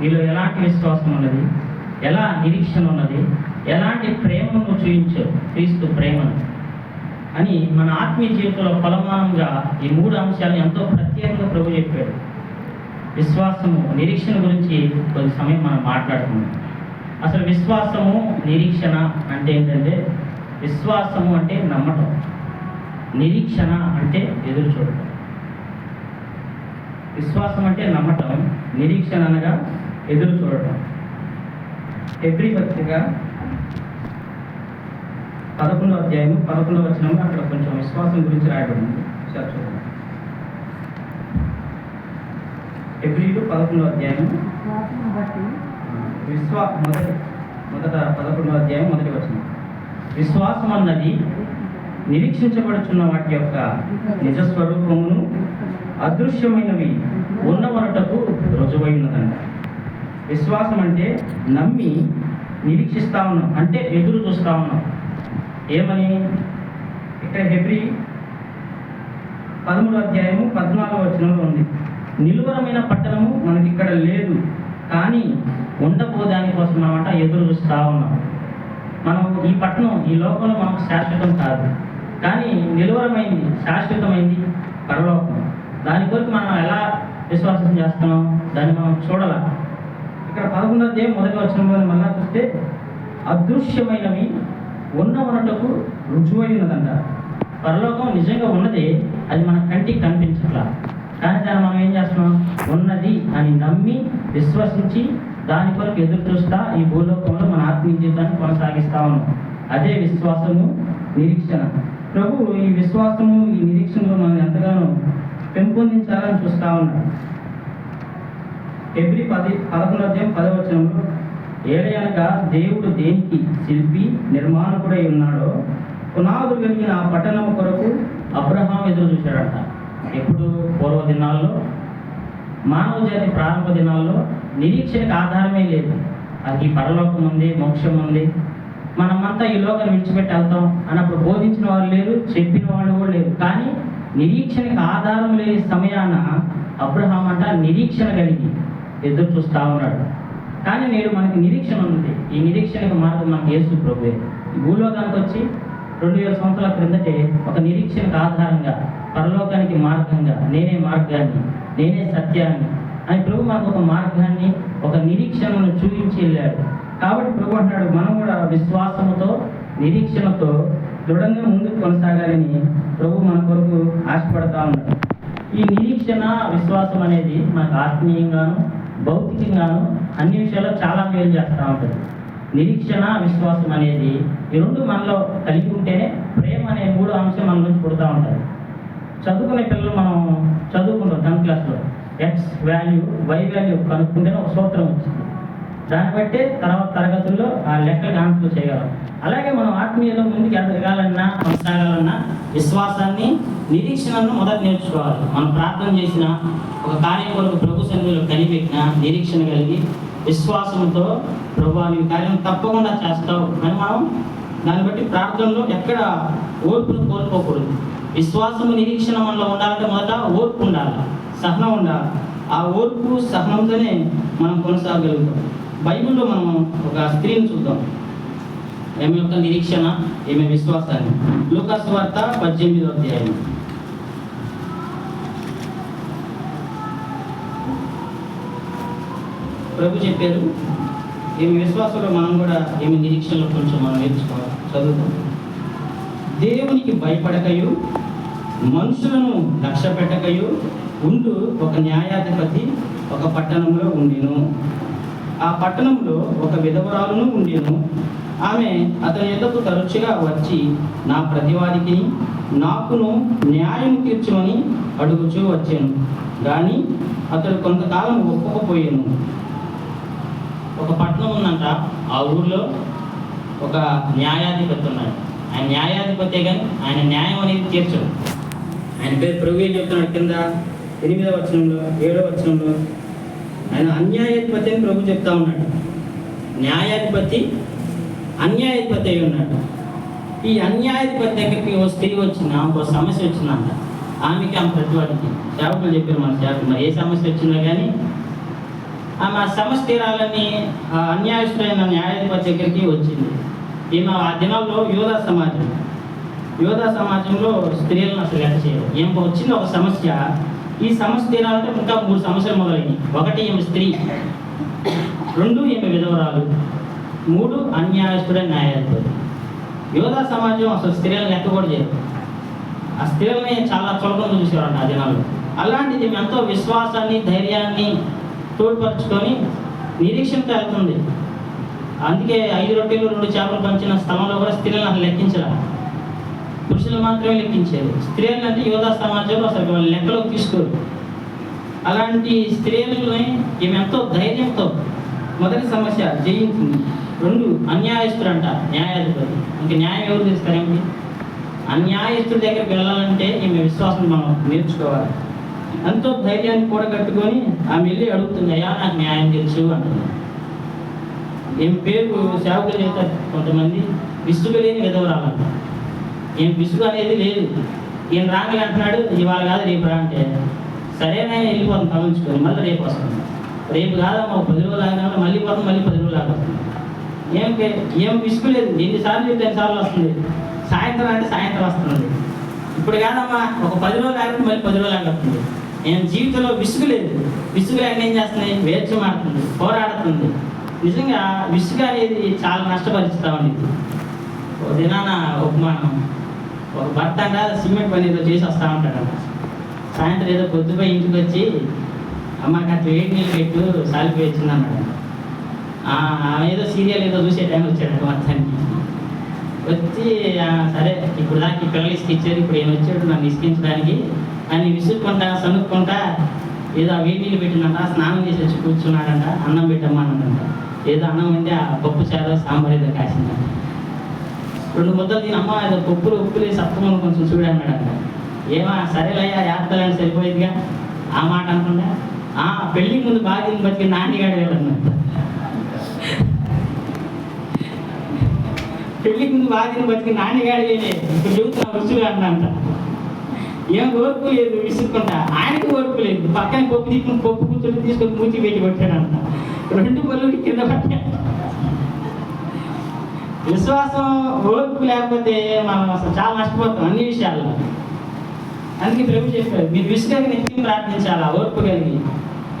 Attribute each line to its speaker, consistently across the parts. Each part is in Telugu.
Speaker 1: నీలో ఎలాంటి విశ్వాసం ఉన్నది? ఎలా నిరీక్షణ ఉన్నది ఎలాంటి ప్రేమను నువ్వు చూపించావు క్రీస్తు ప్రేమను. అని మన ఆత్మీయ జీవితంలో ఫలమానంగా ఈ మూడు అంశాలను ఎంతో ప్రత్యేకంగా ప్రభు చెప్పాడు. విశ్వాసము నిరీక్షణ గురించి కొద్ది సమయం మనం మాట్లాడుకున్నాం అసలు విశ్వాసము నిరీక్షణ అంటే ఏంటంటే విశ్వాసము అంటే నమ్మటం. నిరీక్షణ అంటే ఎదురు చూడటం. విశ్వాసం అంటే నమ్మటం. నిరీక్షణ అనగా ఎదురు చూడటం ఎవ్రీ పత్రిక పదకొండో అధ్యాయం పదకొండో వచనంలో అక్కడ కొంచెం విశ్వాసం గురించి రాయబడింది. ఒకసారి చూద్దాం. ఎబ్రిలు అధ్యాయం విశ్వా మొదటి మొదట పదకొండో అధ్యాయం మొదటి వచనం. విశ్వాసం అన్నది నిరీక్షించబడుచున్న వాటి యొక్క నిజస్వరూపమును అదృశ్యమైనవి ఉన్నవరటకు రుజువైనదండి విశ్వాసం అంటే నమ్మి నిరీక్షిస్తా ఉన్నాం అంటే ఎదురు చూస్తూ ఉన్నాం. ఏమని? ఇక్కడ హెబ్రి పదమూడు అధ్యాయము పద్నాలుగు వచనంలో ఉంది. నిలువరమైన పట్టణము మనకి ఇక్కడ లేదు కానీ ఉండబోదాని కోసం మనమంట ఎదురు చూస్తూ ఉన్నాం. మనం ఈ పట్టణం ఈ లోకంలో మనకు శాశ్వతం కాదు కానీ నిలువరమైంది శాశ్వతమైంది పరలోకం. దాని కొరకు మనం ఎలా విశ్వాసం చేస్తున్నాం? దాన్ని మనం చూడాలి? ఇక్కడ పదకొండవ అధ్యాయం మొదటి వచనంలో మళ్ళా చూస్తే అదృశ్యమైనవి ఉన్నవనటకు రుజువైనదంట పరలోకం నిజంగా ఉన్నది అది మన కంటికి కనిపించట్లా. కానీ దాన్ని మనం ఏం చేస్తున్నాం? ఉన్నది అని నమ్మి విశ్వసించి దాని కొరకు ఎదురు చూస్తా ఈ భూలోకంలో మన ఆత్మీయ జీవితాన్ని కొనసాగిస్తా ఉన్నాం. అదే విశ్వాసము నిరీక్షణ. ప్రభు ఈ విశ్వాసము ఈ నిరీక్షణలో మనం ఎంతగానో పెంపొందించాలని చూస్తా ఉన్నాం ఫిబ్రి పది పదకొండు పదవచనంలో ఏడయనగా దేవుడు దేనికి శిల్పి నిర్మాణకుడై ఉన్నాడో పునాదులు కలిగిన ఆ పట్టణం కొరకు అబ్రహాం ఎదురు చూశాడట. ఎప్పుడు పూర్వ దినాల్లో మానవ జాతి ప్రారంభ దినాల్లో నిరీక్షణకు ఆధారమే లేదు. అది పరలోకం ఉంది మోక్షం ఉంది. మనమంతా ఈ లోకం విడిచిపెట్టి వెళ్తాం అన్నప్పుడు బోధించిన వాళ్ళు లేరు చెప్పిన వాళ్ళు కూడా లేరు. కానీ నిరీక్షణకు ఆధారం లేని సమయాన అబ్రహాం అంట నిరీక్షణ కలిగి ఎదురు చూస్తా ఉన్నాడు. కానీ నేడు మనకి నిరీక్షణ ఉంది. ఈ నిరీక్షణకు మార్గం మనకు యేసు ప్రభు భూలోకానికి వచ్చి రెండు వేల సంవత్సరాల క్రిందటే ఒక నిరీక్షణకు ఆధారంగా పరలోకానికి మార్గంగా నేనే మార్గాన్ని నేనే సత్యాన్ని అని ప్రభు మనకు ఒక మార్గాన్ని ఒక నిరీక్షణను చూపించి వెళ్ళాడు. కాబట్టి ప్రభు అంటాడు మనం కూడా విశ్వాసంతో నిరీక్షణతో దృఢంగా ముందుకు కొనసాగాలని ప్రభు మన కొరకు ఆశపడతా ఉన్నాడు. ఈ నిరీక్షణ విశ్వాసం అనేది మనకు ఆత్మీయంగాను భౌతికంగాను అన్ని విషయాల్లో చాలా మేలు చేస్తూ ఉంటుంది. నిరీక్షణ విశ్వాసం అనేది ఈ రెండు మనలో కలిగి ఉంటేనే ప్రేమ అనే మూడు అంశం మన నుంచి పుడుతూ ఉంటుంది. చదువుకునే పిల్లలు మనం చదువుకుంటాం టెన్త్ క్లాస్లో ఎక్స్ వాల్యూ వై వాల్యూ కనుక్కుంటేనే ఒక సూత్రం వచ్చింది దాన్ని బట్టే తర్వాత తరగతుల్లో ఆ లెక్కలు ఆన్సర్లు చేయగలం. అలాగే మనం ఆత్మీయంలో ముందుకు ఎదగాలన్నా కొనసాగాలన్నా విశ్వాసాన్ని నిరీక్షణను మొదట నేర్చుకోవాలి. మనం ప్రార్థన చేసిన ఒక కార్యం కొరకు ప్రభు సన్నిధిలో కనిపెట్టిన నిరీక్షణ కలిగి విశ్వాసంతో ప్రభు నీ కార్యం తప్పకుండా చేస్తావు అని మనం దాన్ని బట్టి ప్రార్థనలో ఎక్కడ ఓర్పును కోల్పోకూడదు. విశ్వాసము నిరీక్షణ మనలో ఉండాలంటే మొదట ఓర్పు ఉండాలి. సహనం ఉండాలి. ఆ ఓర్పు సహనంతోనే మనం కొనసాగలుగుతాం. బైబిల్లో మనం ఒక స్త్రీని చూద్దాం. ఈమె యొక్క నిరీక్షణ ఈమె విశ్వాసాన్ని? లూకాస్ వార్త పద్దెనిమిదో అధ్యాయం ప్రభు చెప్పారు. ఏమి విశ్వాసంలో మనం కూడా ఏమి నిరీక్షణలో కొంచెం మనం నేర్చుకోవాలి చదువుతాం. దేవునికి భయపడకయు మనుషులను లక్ష్య పెట్టకయు ఉండు ఒక న్యాయాధిపతి ఒక పట్టణంలో ఉండిను. ఆ పట్టణంలో ఒక విధవరాలును ఉండిను. ఆమె అతని ఎద్దకు తరచుగా వచ్చి నా ప్రతివాదికి నాకును న్యాయం తీర్చమని అడుగుచూ వచ్చాను. కానీ అతడు కొంతకాలం ఒప్పుకపోయాను. ఒక పట్టణం ఉందంట. ఆ ఊర్లో ఒక న్యాయాధిపతి ఉన్నాడు. ఆయన న్యాయాధిపతి కానీ ఆయన న్యాయం అనేది తీర్చడు. ఆయన పేరు ప్రభు ఏం చెప్తున్నాడు కింద? ఎనిమిదవ వచనంలో ఏడవ వచనంలో. ఆయన అన్యాయాధిపతి అని ప్రభు చెప్తా ఉన్నాడు. న్యాయాధిపతి అన్యాయాధిపతి అయి ఉన్నాడు. ఈ అన్యాయాధిపతి దగ్గరికి ఓ స్త్రీ వచ్చింది. ఆమెకు ఒక సమస్య వచ్చిందంట. ఆమెకి ఆమె ప్రతివాడికి సేవకులు చెప్పారు మన సేవకులు. మరి ఏ సమస్య వచ్చిందో కానీ ఆమె ఆ ఆ అన్యాయస్తుడైన న్యాయాధిపతి దగ్గరికి వచ్చింది. ఈమె ఆ దినాల్లో యోధ సమాజం. యోధ సమాజంలో స్త్రీలను అసలు లెక్క చేయరు. ఏం వచ్చింది ఒక సమస్య. ఈ సమస్య తీరాలంటే ఇంకా మూడు సమస్యలు మొదలైనవి ఒకటి ఈమె స్త్రీ. రెండు ఈమె విధవరాలు. మూడు అన్యాయస్తుడైన న్యాయాధిపతి. యోధ సమాజం అసలు స్త్రీలను లెక్క కూడా చేయరు. ఆ స్త్రీలని చాలా చులకంగా చూసేవారంట ఆ దినాల్లో అలాంటిది ఎంతో విశ్వాసాన్ని ధైర్యాన్ని తోడ్పరచుకొని నిరీక్షణతో వెళ్తుంది అందుకే ఐదు రొట్టెలు రెండు చేపలు పంచిన స్థలంలో కూడా స్త్రీలను అసలు లెక్కించరా? పురుషులు మాత్రమే లెక్కించారు స్త్రీలు అంటే యువత సమాజంలో అసలు వాళ్ళు లెక్కలోకి తీసుకోరు. అలాంటి స్త్రీలని ఈమె ఎంతో ధైర్యంతో మొదటి సమస్య జయించింది. రెండు అన్యాయస్తుడు అంట న్యాయాధిపతి. ఇంకా న్యాయం ఎవరు తీస్తారేంటి అన్యాయస్తుడి దగ్గరికి వెళ్ళాలంటే ఈమె విశ్వాసం మనం నేర్చుకోవాలి. ఎంతో ధైర్యాన్ని కూడగట్టుకొని ఆమె వెళ్ళి అడుగుతుంది అయ్యా నాకు న్యాయం తెలుసు అంటుంది. ఏం పేరు సేవకులు చేస్తారు కొంతమంది? విసుగు లేని విధవరాలంట ఏం విసుగు అనేది లేదు. ఈయన రాగలి అంటున్నాడు ఇవాళ కాదు రేపు రా అంటే. సరేనా వెళ్ళిపోతాం తలంచుకొని మళ్ళీ రేపు వస్తుంది రేపు కాదమ్మా మాకు పది రోజులు ఆగినా మళ్ళీ పోతాం మళ్ళీ పది రోజులు ఆగొస్తుంది ఏం పే- ఏం విసుగు లేదు. ఎన్నిసార్లు చెప్తే ఎన్నిసార్లు వస్తుంది? సాయంత్రం అంటే సాయంత్రం వస్తుంది. ఇప్పుడు కాదమ్మా ఒక పది రోజులు ఆగితే మళ్ళీ పది రోజులు ఆగొస్తుంది. నేను జీవితంలో విసుగు లేదు. విసుగు లేక ఏం చేస్తుంది? వేర్చం ఆడుతుంది పోరాడుతుంది. నిజంగా విసుగు అనేది చాలా నష్టపరుచుతా ఉండేది ఒక దినాన ఉపమానం. ఒక భర్త అంట సిమెంట్ పని ఏదో చేసి వస్తూ ఉంటాడంట. సాయంత్రం ఏదో పొద్దుపై ఇంటికి వచ్చి అమ్మ నాకు వేడి నీళ్ళు పెట్టు సాలిపి వచ్చింది అన్నాడు. ఆమె ఏదో సీరియల్ ఏదో చూసే టైం వచ్చాడు మొత్తానికి. వచ్చి సరే ఇప్పుడు దాకా పిల్లలు ఇసుకిచ్చారు ఇప్పుడు ఏం వచ్చాడు నన్ను ఇసుకించడానికి. అని విసుక్కుంటా సనుక్కుంటా ఏదో వేడి నీళ్ళు పెట్టిందంట స్నానం చేసి వచ్చి కూర్చున్నాడంట అన్నం పెట్టమ్మన్నాడంట ఏదో అన్నం ఉంటే ఆ పప్పు చారు సాంబార్ ఏదో కాసిందంట. రెండు ముద్దలు తిని అమ్మ ఏదో పప్పులు ఉప్పులే సత్తమని కొంచెం చూడన్నాడంట ఏమా సరేలయ్యా యాత్రలని సరిపోయిందిగా? ఆ మాట అనుకుంటా ఆ పెళ్ళి ముందు బాగా బతికి నాన్నగాడు వెళ్ళన్నట్టు పెళ్ళికి ముందు బాగా బతికి నాన్నగాడు వెళ్ళే ఇప్పుడు చెబుతున్నా రుచిగా అన్నంట ఏం ఓర్పు లేదు విసుక్కుంటా. ఆయనకి ఓర్పు లేదు. పక్కన పప్పు తీసుకుని పప్పు కూర్చొని తీసుకొని మూచి పెట్టి కొట్టాడంట రెండు పళ్ళు కింద పట్టాడు విశ్వాసం ఓర్పు లేకపోతే మనం అసలు చాలా నష్టపోతాం అన్ని విషయాల్లో. అందుకే ప్రభు చెప్పారు మీరు విసుగని నిత్యం ప్రార్థించాలా? ఓర్పు కలిగి.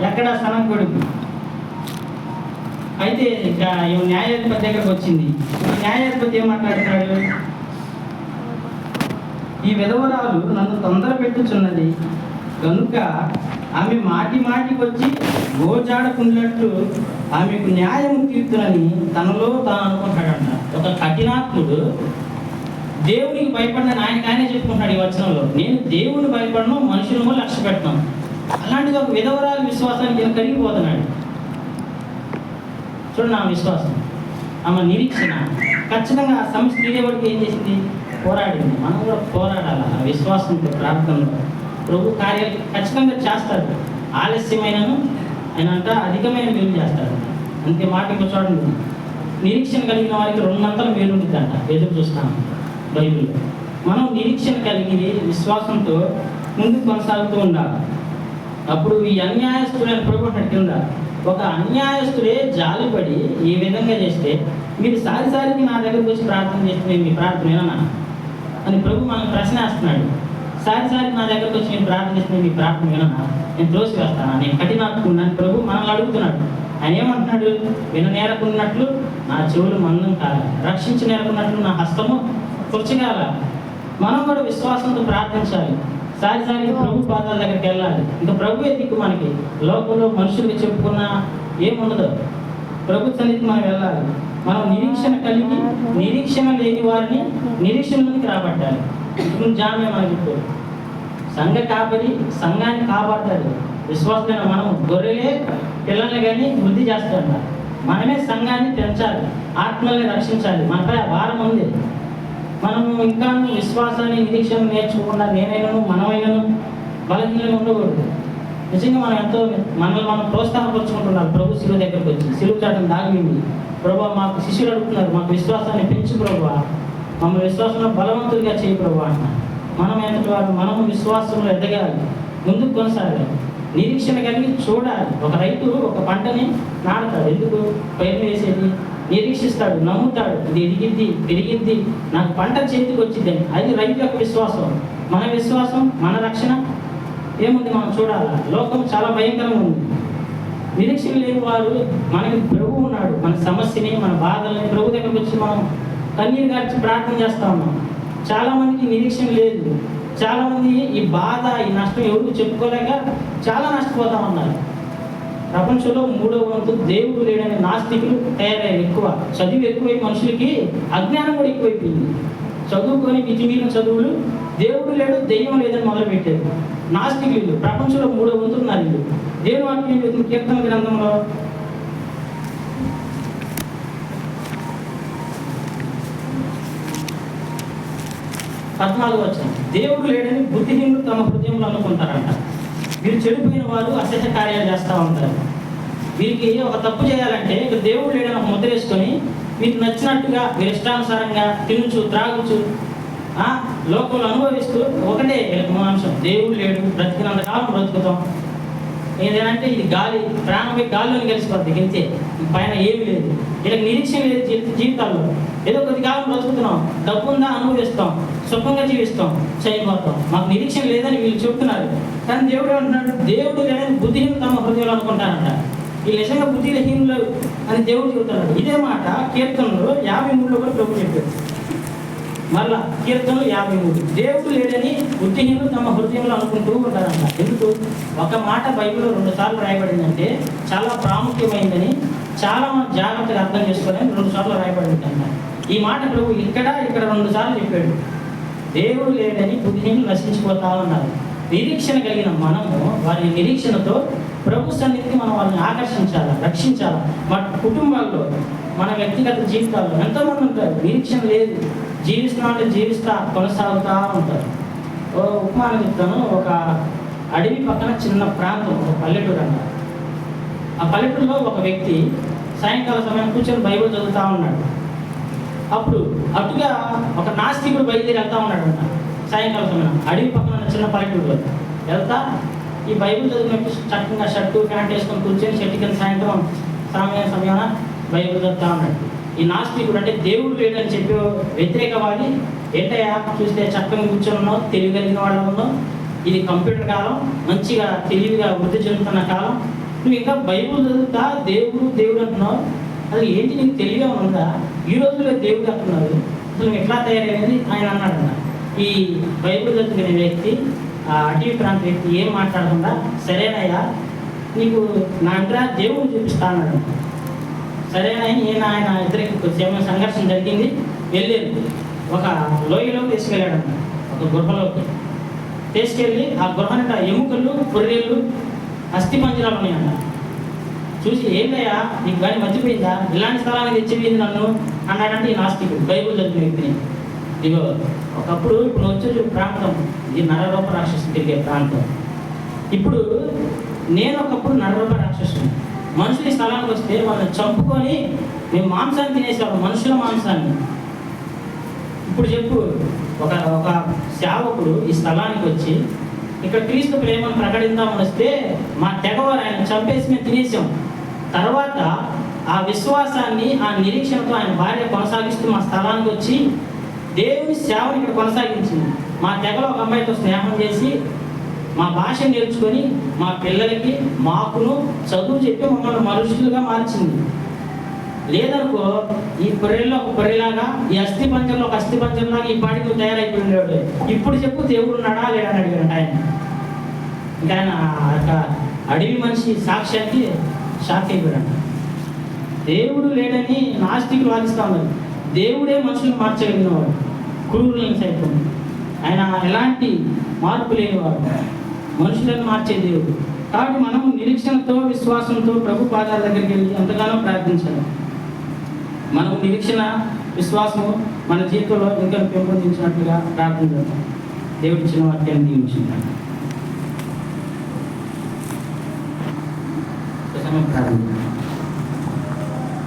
Speaker 1: ఎక్కడ స్థలం కొడుకు. అయితే ఇక ఈ న్యాయాధిపతి దగ్గరకు వచ్చింది. న్యాయాధిపతి ఏం మాట్లాడుతున్నాడు? ఈ విధవరాలు నన్ను తొందర పెట్టుచున్నది. కనుక ఆమె మాటి మాటికి వచ్చి గోజాడకున్నట్లు ఆమెకు న్యాయం తీర్చునని తనలో తాను అనుకుంటాడంట ఒక కఠినాత్ముడు దేవునికి భయపడిన ఆయన ఆయనే చెప్పుకుంటాడు ఈ వచనంలో. నేను దేవుని భయపడను మనుషులను లక్ష్య పెట్టను. అలాంటిది ఒక విధవరాలు విశ్వాసానికి నేను కరిగిపోతున్నాడు. చూడండి నా విశ్వాసం. ఆమె నిరీక్షణ. ఖచ్చితంగా ఆ సమస్య తీరేవాడికి ఏం చేసింది? పోరాడింది. మనం కూడా పోరాడాలి? ఆ విశ్వాసంతో ప్రార్థనలో ప్రభు కార్యాలు ఖచ్చితంగా చేస్తాడు. ఆలస్యమైనను ఆయన అంట అధికమైన మేలు చేస్తాడు. అంతే మాట ఇంకో చూడండి. నిరీక్షణ కలిగిన వారికి రెండంతల మేలు ఉంటుందంట. ఎదురు చూస్తాం బైబిల్లో. మనం నిరీక్షణ కలిగి విశ్వాసంతో ముందుకు కొనసాగుతూ ఉండాలి. అప్పుడు ఈ అన్యాయస్తుడైన ప్రభు అంటాడు కింద ఒక అన్యాయస్తుడే జాలిపడి ఈ విధంగా చేస్తే మీరు సారి సారికి నా దగ్గరకు వచ్చి ప్రార్థన చేస్తే నేను మీ ప్రార్థన విననా? అని ప్రభు మనకు ప్రశ్న వేస్తున్నాడు సారిసారికి నా దగ్గరకు వచ్చి నేను ప్రార్థన మీ ప్రార్థన విననా? నేను త్రోసి వేస్తానా నేను కఠినాత్మున్నాను ప్రభు మనల్ని అడుగుతున్నాడు. ఆయన ఏమంటున్నాడు? విన నేరకున్నట్లు నా చెవులు మందం కాల రక్షించి నేరకున్నట్లు నా హస్తము కుర్చగాల. మనం కూడా విశ్వాసంతో ప్రార్థించాలి. సారి సారి ప్రభు పాదాల దగ్గరికి వెళ్ళాలి. ఇంకా ప్రభు దిక్కు మనకి. లోకంలో మనుషులకి చెప్పుకున్నా ఏముండదు. ప్రభు సన్నిధికి మనం వెళ్ళాలి. మనం నిరీక్షణ కలిగి నిరీక్షణ లేని వారిని నిరీక్షణలోకి రాబట్టాలి. ఇప్పుడు జామే మనకి చెప్పారు. సంఘ కాపరి సంఘాన్ని కాపాడతాడు. విశ్వాసమైన మనం గొర్రెలే పిల్లల్ని కానీ వృద్ధి చేస్తాడు. మనమే సంఘాన్ని పెంచాలి ఆత్మల్ని రక్షించాలి. మనపై భారం ఉంది. మనము ఇంకా విశ్వాసాన్ని నిరీక్షణ నేర్చుకోకుండా నేనైనాను మనమైనను బలహీనంగా ఉండకూడదు. నిజంగా మనం ఎంతో మనల్ని మనం ప్రోత్సాహపరుచుకుంటున్నాం. ప్రభు శిలువ దగ్గరకు వచ్చి శిలువు చాటం దాగి ప్రభా మాకు శిష్యులు అడుగుతున్నారు. మాకు విశ్వాసాన్ని పెంచు ప్రభా. మమ్మల్ని విశ్వాసంలో బలవంతులుగా చేయి ప్రభా అన్న. మనం ఎంతటి వారు మనము విశ్వాసంలో ఎదగాలి. ముందుకు కొనసాగాలి. నిరీక్షణ కలిగి చూడాలి. ఒక రైతు ఒక పంటని నాటుతాడు. ఎందుకు? పైరు వేసేది నిరీక్షిస్తాడు నమ్ముతాడు. ఇది ఎదిగిద్ది పెరిగిద్ది. నాకు పంట చేతికి వచ్చిందని అది రైతు యొక్క విశ్వాసం. మన విశ్వాసం మన రక్షణ ఏముంది మనం చూడాలా? లోకం చాలా భయంకరంగా ఉంది. నిరీక్షణ లేని వారు మనకి ప్రభు ఉన్నాడు. మన సమస్యని మన బాధల్ని ప్రభు దగ్గరకు వచ్చి మనం కన్నీరు గార్చి ప్రార్థన చేస్తా ఉన్నాం. చాలామందికి నిరీక్షణ లేదు. చాలామంది ఈ బాధ ఈ నష్టం ఎవరు చెప్పుకోలేక చాలా నష్టపోతా ఉన్నారు. ప్రపంచంలో మూడో వంతు దేవుడు లేడని నాస్తికులు తయారయ్యారు ఎక్కువ. చదువు ఎక్కువై మనుషులకి అజ్ఞానం కూడా ఎక్కువైపోయింది. చదువుకొని మితిమీరిన చదువులు దేవుడు లేడు దెయ్యం లేదని మొదలుపెట్టారు. నాస్తికులు ప్రపంచంలో మూడో వంతులు ఉన్నారు వీళ్ళు దేవుని కీర్తన గ్రంథంలో? పద్నాలుగు వచ్చిన దేవుడు లేడని బుద్ధిహీనులు తమ హృదయంలో అనుకుంటారంట. వీరు చెడిపోయిన వారు అసహ్య కార్యాలు చేస్తూ ఉంటారు. వీరికి ఒక తప్పు చేయాలంటే ఇక దేవుడు లేడని ఒక ముద్ర వేసుకొని మీకు నచ్చినట్టుగా మీరు ఇష్టానుసారంగా తినుచు త్రాగుచు ఆ, లోకంలో అనుభవిస్తూ ఒకటే మాంసం దేవుడు లేడు బ్రతికినంత కాలం బ్రతుకుతాం. ఏదంటే ఇది గాలి ప్రాణం గాలిలోని కలిసిపోద్ది గెలిచే. పైన ఏమీ లేదు. వీళ్ళకి నిరీక్షణ లేదు జీవితాల్లో. ఏదో కొద్ది కాలం బ్రతుకుతున్నాం డబ్బు ఉందా అనుభవిస్తాం సుఖంగా జీవిస్తాం చనిపోతాం. మాకు నిరీక్షణ లేదని వీళ్ళు చెప్తున్నారు. కానీ దేవుడు అంటున్నాడు దేవుడు లేదని బుద్ధిహీన తమ హృదయంలో అనుకుంటారంట. వీళ్ళు నిజంగా బుద్ధిహీనులు అని దేవుడు చెబుతాడు ఇదే మాట కీర్తనలో యాభై మూడులో కూడా ప్రభు చెప్పారు మళ్ళా కీర్తనలు యాభై మూడు. దేవుడు లేడని బుద్ధిహీనులు తమ హృదయంలో అనుకుంటూ ఉంటారంట. ఎందుకు? ఒక మాట బైబిల్లో రెండు సార్లు రాయబడిందంటే చాలా ప్రాముఖ్యమైందని చాలా జాగ్రత్తగా అర్థం చేసుకోవాలని రెండు సార్లు రాయబడిందంట. ఈ మాట ప్రభు ఇక్కడ ఇక్కడ రెండు సార్లు చెప్పాడు. దేవుడు లేడని బుద్ధిహీనులు నశించిపోతా ఉన్నారు. నిరీక్షణ కలిగిన మనము వారి నిరీక్షణతో ప్రభు సన్నిధికి మనం వాళ్ళని ఆకర్షించాలి రక్షించాలి? మన కుటుంబాల్లో మన వ్యక్తిగత జీవితాల్లో ఎంతోమంది ఉంటారు నిరీక్షణ లేదు. జీవిస్తున్నా అంటే జీవిస్తా కొనసాగుతా ఉంటారు. ఓ ఉపమానం చెప్తాను. ఒక అడవి పక్కన చిన్న ప్రాంతం ఒక పల్లెటూరు అన్నారు. ఆ పల్లెటూరులో ఒక వ్యక్తి సాయంకాల సమయం కూర్చొని బైబిల్ చదువుతా ఉన్నాడు. అప్పుడు అటుగా ఒక నాస్తికుడు బయలుదేరి వెళ్తా ఉన్నాడు అంట సాయంకాల సమయం. అడవి పక్కన ఉన్న చిన్న పల్లెటూరులో. వెళ్తా ఈ బైబిల్ చదివినట్టు చక్కగా షర్టు ప్యాంట్ వేసుకొని కూర్చొని చెట్టు కింద సాయంత్రం సమయం సమయాన బైబిల్ చదువుతా ఉన్నాడు. ఈ నాస్తికుడు అంటే దేవుడు లేడని చెప్పే వ్యతిరేకవాది ఏంటయ్యా? చూస్తే చక్కగా కూర్చొని ఉన్నావు తెలివి కలిగిన వాళ్ళు ఉన్నావు. ఇది కంప్యూటర్ కాలం మంచిగా తెలివిగా వృద్ధి చెందుతున్న కాలం. నువ్వు ఇంకా బైబుల్ చదువుతా దేవుడు దేవుడు అంటున్నావు. అది ఏంటి నీకు తెలివిగా ఉందా? ఈ రోజుల్లో దేవుడు అంటున్నారు అసలు నువ్వు ఎట్లా తయారైనది? ఆయన అన్నాడు ఈ బైబుల్ చదువుకునే వ్యక్తి అటవీ ప్రాంత వ్యక్తి ఏం మాట్లాడకుండా సరేనయ్యా నీకు నా దగ్గర దేవుడు చూపిస్తా అన్నాడు. సరేనని నేను ఆయన ఇద్దరికి కొంచెం సంఘర్షణ జరిగింది? వెళ్ళారు. ఒక లోయలోకి తీసుకెళ్ళాడు ఒక గృహలోకి. తీసుకెళ్ళి ఆ గృహ ఎముకలు పొర్రెళ్ళు అస్థి పంజరాలు ఉన్నాయన్న చూసి ఏంటయ్యా నీకు కానీ మర్చిపోయిందా? ఇలాంటి స్థలానికి తెచ్చిపోయింది నన్ను అన్నాడంటే ఈ నాస్తికుడు. బైబుల్ చదివిన వ్యక్తిని. ఇదిగో ఒకప్పుడు ఇప్పుడు వచ్చే ప్రాంతం ఇది నరరూప రాక్షసు తిరిగే ప్రాంతం. ఇప్పుడు నేను ఒకప్పుడు నరరూప రాక్షసుని. మనుషులు ఈ స్థలానికి వస్తే వాళ్ళని చంపుకొని మేము మాంసాన్ని తినేసేవాళ్ళం మనుషుల మాంసాన్ని. ఇప్పుడు చెప్పు ఒక ఒక సేవకుడు ఈ స్థలానికి వచ్చి ఇక్కడ క్రీస్తు ప్రేమను ప్రకటిద్దామని వస్తే మా తెగవారు ఆయన చంపేసి మేము తినేసాం. తర్వాత ఆ విశ్వాసాన్ని ఆ నిరీక్షణతో ఆయన భార్య కొనసాగిస్తూ మా స్థలానికి వచ్చి దేవుని సేవను ఇక్కడ కొనసాగించింది. మా తెగలో ఒక అమ్మాయితో స్నేహం చేసి మా భాష నేర్చుకొని మా పిల్లలకి మాకును చదువు చెప్పి మమ్మల్ని మనుషులుగా మార్చింది. లేదనుకో ఈ పొర్రెల్లో ఒక పొర్రెలాగా ఈ అస్థి పంచంలో ఒక అస్థి పంచంలాగా ఈ పాడికి తయారైపోయి ఉండేవాడు. ఇప్పుడు చెప్పు దేవుడు ఉన్నాడా లేడని అడిగాడు ఆయన. ఇంకా ఆయన అడవి మనిషి సాక్ష్యానికి షాక్ అయిపోయాడు దేవుడు లేడని నాస్తికి వాదిస్తా ఉన్నారు దేవుడే మనుషులను మార్చగలిగినవాడు క్రూరులను సైతం. ఆయన ఎలాంటి మార్పు లేనివాడు. మనుషులను మార్చే దేవుడు. కాబట్టి మనం నిరీక్షణతో విశ్వాసంతో ప్రభు పాదాల దగ్గరికి వెళ్ళి ఎంతగానో ప్రార్థించాలి. మనం నిరీక్షణ విశ్వాసము మన జీవితంలో ఇంకా పెంపొందించినట్లుగా ప్రార్థన చేద్దాం. దేవుడి ఇచ్చిన వాక్యాన్ని దీవించింది ప్రార్థన.